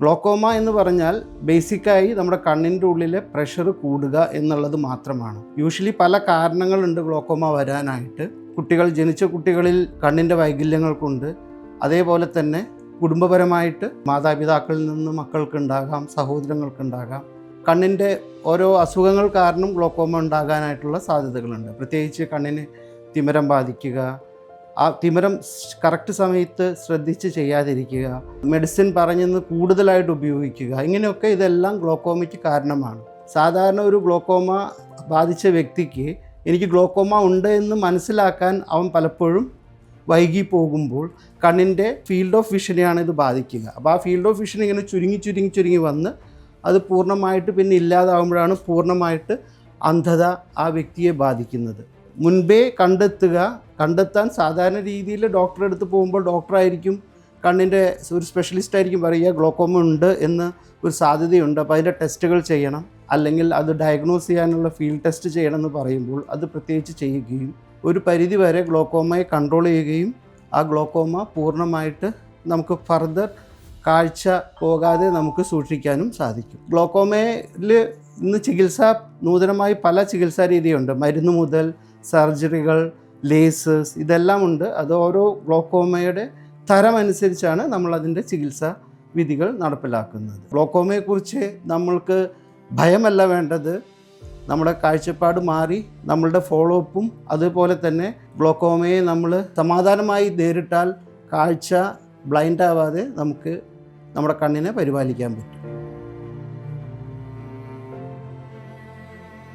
Glaucoma എന്ന് പറഞ്ഞാൽ ബേസിക്കായി നമ്മുടെ കണ്ണിന്റെ ഉള്ളിലെ പ്രഷർ കൂടുക എന്നുള്ളത് മാത്രമാണ്. യൂഷ്വലി പല കാരണങ്ങളുണ്ട് ഗ്ലോക്കോമ വരാനായിട്ട്. കുട്ടികൾ ജനിച്ച കുട്ടികളിൽ കണ്ണിന്റെ വൈകല്യങ്ങൾക്കുണ്ട് അതേപോലെ തന്നെ കുടുംബപരമായിട്ട് മാതാപിതാക്കളിൽ നിന്ന് മക്കൾക്കുണ്ടാകാം സഹോദരങ്ങൾക്കുണ്ടാകാം. കണ്ണിന്റെ ഓരോ അസുഖങ്ങൾ കാരണം ഗ്ലോക്കോമ ഉണ്ടാകാനായിട്ടുള്ള സാധ്യതകളുണ്ട്. പ്രത്യേകിച്ച് കണ്ണിന് തിമരം ബാധിക്കുക ആ തിമിരം കറക്റ്റ് സമയത്ത് ശ്രദ്ധിച്ച് ചെയ്യാതിരിക്കുക മെഡിസിൻ പറഞ്ഞെന്ന് കൂടുതലായിട്ട് ഉപയോഗിക്കുക ഇങ്ങനെയൊക്കെ ഇതെല്ലാം ഗ്ലോക്കോമയ്ക്ക് കാരണമാണ്. സാധാരണ ഒരു ഗ്ലോക്കോമ ബാധിച്ച വ്യക്തിക്ക് എനിക്ക് ഗ്ലോക്കോമ ഉണ്ട് എന്ന് മനസ്സിലാക്കാൻ അവൻ പലപ്പോഴും വൈകി പോകുമ്പോൾ കണ്ണിന്റെ ഫീൽഡ് ഓഫ് വിഷനെയാണ് ഇത് ബാധിക്കുക. അപ്പോൾ ആ ഫീൽഡ് ഓഫ് വിഷൻ ഇങ്ങനെ ചുരുങ്ങി ചുരുങ്ങി ചുരുങ്ങി വന്ന് അത് പൂർണമായിട്ട് പിന്നെ ഇല്ലാതാവുമ്പോഴാണ് പൂർണമായിട്ട് അന്ധത ആ വ്യക്തിയെ ബാധിക്കുന്നത്. മുൻപേ കണ്ടെത്തുക കണ്ടെത്താൻ സാധാരണ രീതിയിൽ ഡോക്ടറെ അടുത്ത് പോകുമ്പോൾ ഡോക്ടറായിരിക്കും കണ്ണിന്റെ ഒരു സ്പെഷ്യലിസ്റ്റ് ആയിരിക്കും പറയുക ഗ്ലോക്കോമ ഉണ്ട് എന്ന് ഒരു സാധ്യതയുണ്ട്. അപ്പോൾ അതിന്റെ ടെസ്റ്റുകൾ ചെയ്യണം. അല്ലെങ്കിൽ അത് ഡയഗ്നോസ് ചെയ്യാനുള്ള ഫീൽഡ് ടെസ്റ്റ് ചെയ്യണം എന്ന് പറയുമ്പോൾ അത് പ്രത്യേകിച്ച് ചെയ്യുകയും ഒരു പരിധി വരെ ഗ്ലോക്കോമയെ കൺട്രോൾ ചെയ്യുകയും ആ ഗ്ലോക്കോമ പൂർണമായിട്ട് നമുക്ക് ഫർദർ കാഴ്ച പോകാതെ നമുക്ക് സൂക്ഷിക്കാനും സാധിക്കും. ഗ്ലോക്കോമയിൽ ഇന്ന് ചികിത്സ നൂതനമായി പല ചികിത്സാ രീതിയുണ്ട്. മരുന്ന് മുതൽ സർജറികൾ ലേസേഴ്സ് ഇതെല്ലാം ഉണ്ട്. അത് ഓരോ ഗ്ലോക്കോമയുടെ തരമനുസരിച്ചാണ് നമ്മളതിന്റെ ചികിത്സ വിധികൾ നടപ്പിലാക്കുന്നത്. ഗ്ലോക്കോമയെക്കുറിച്ച് നമ്മൾക്ക് ഭയമല്ല വേണ്ടത്. നമ്മുടെ കാഴ്ചപ്പാട് മാറി നമ്മളുടെ ഫോളോ അപ്പും അതുപോലെ തന്നെ ഗ്ലോക്കോമയെ നമ്മൾ സമാധാനമായി നേരിട്ടാൽ കാഴ്ച ബ്ലൈൻഡ് ആവാതെ നമുക്ക് നമ്മുടെ കണ്ണിനെ പരിപാലിക്കാൻ പറ്റും.